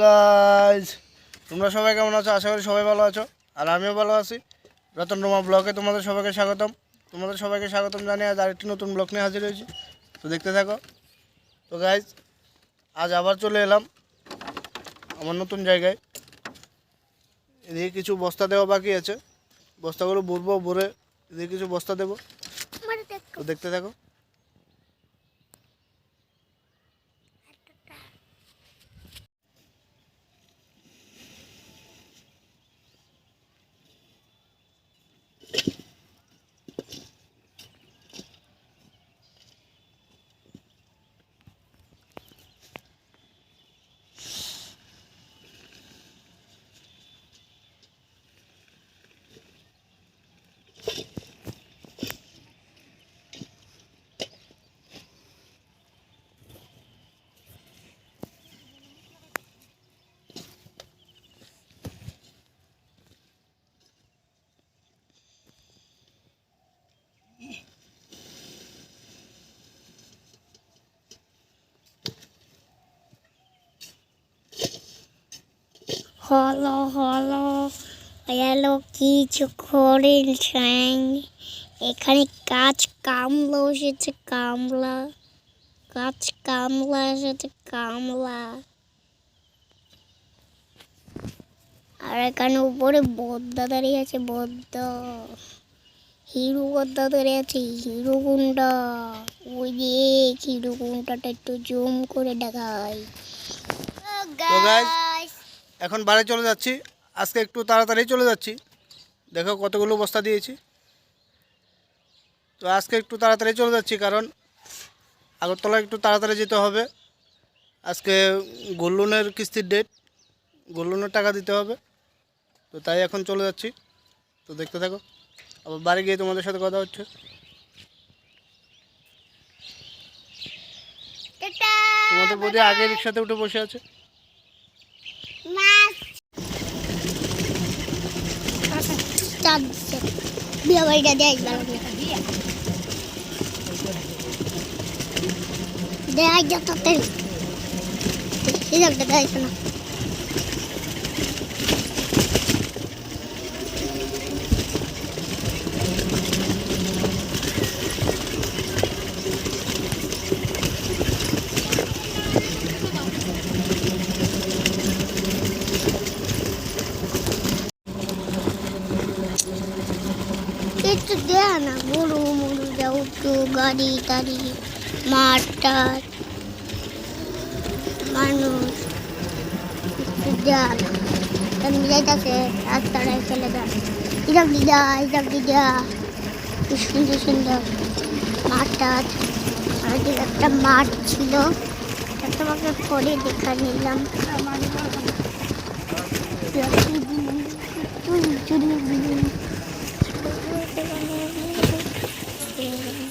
Guys তোমরা সবাই কেমন আছো? আশা করি সবাই ভালো আছো। আর আমিও ভালো আছি। রতন রোমা ব্লগে তোমাদের সবাইকে স্বাগতম। তোমাদের সবাইকে স্বাগতম জানিয়ে আজ আরেকটি নতুন ব্লগ নিয়ে হাজির হয়েছি। তো দেখতে থাকো। তো গাইজ আজ আবার চলে এলাম আমার নতুন জায়গায়। এদিকে কিছু বস্তা দেওয়া বাকি আছে। বস্তাগুলো ভরবো ভরে এদিকে কিছু বস্তা দেবো। তো দেখতে থাকো। হলো হলো এলো কিছু করেছেন এখানে কাজ কামলা এসেছে কামলা। কাজ কামলা এসেছে কামলা। আর এখানে উপরে বদ্দা দাঁড়িয়ে আছে বদ্দা। হিরো বদ্দা দাঁড়িয়ে আছে হিরো গুন্ডা। ওই যে হিরো একটু জুম করে guys, এখন বাড়ি চলে যাচ্ছি। আজকে একটু তাড়াতাড়ি চলে যাচ্ছি। দেখো কতগুলো বস্তা দিয়েছি। তো আজকে একটু তাড়াতাড়ি চলে যাচ্ছি কারণ আগরতলা একটু তাড়াতাড়ি যেতে হবে। আজকে গোল্ড লোনের কিস্তির ডেট গোল্ড লোনের টাকা দিতে হবে। তো তাই এখন চলে যাচ্ছি। তো দেখতে থাকো। আবার বাড়ি গিয়ে তোমাদের সাথে কথা হচ্ছে। তোমাদের বোধহয় আগে রিক্সাতে উঠে বসে আছে। চার দিচ্ছে বিয়ে বাড়িটা দেয় ভালো দেয় যা তাড়াতাড়ি হিসাবটা দেয় শোনা কিছু দেয় না গরু মরু যা উঠু গাড়ি টাড়ি মাঠ মানুষ কিছু দেয় না সুন্দর সুন্দর মাঠ টাট আর একটা ছিল তোমাকে পরে দেখা নিলাম চুরি pegar minha mão.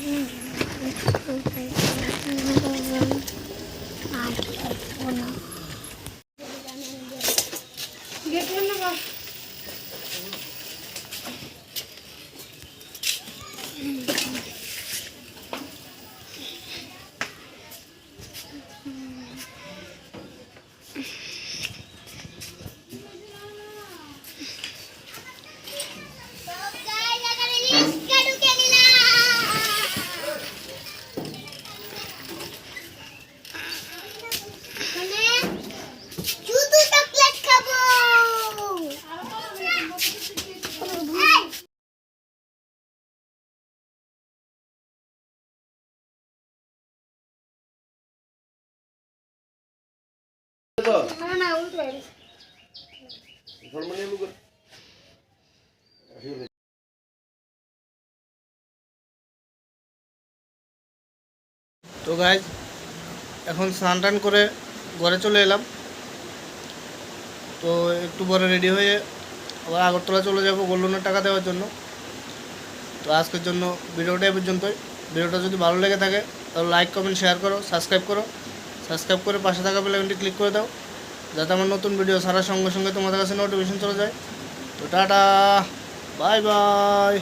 তো গাই এখন স্নান টান করে ঘরে চলে এলাম। তো একটু পরে রেডি হয়ে আবার আগরতলা চলে যাব গোল্ডনের টাকা দেওয়ার জন্য। তো আজকের জন্য ভিডিওটা এ পর্যন্তই। ভিডিওটা যদি ভালো লেগে থাকে, তাহলে লাইক কমেন্ট শেয়ার করো সাবস্ক্রাইব করো। সাবস্ক্রাইব করে পাশে থাকা বেলাইকনটি ক্লিক করে দাও, যাতে আমার নতুন ভিডিও সারার সঙ্গে সঙ্গে তোমাদের কাছে নোটিফিকেশন চলে যায়। তো টাটা বাই বাই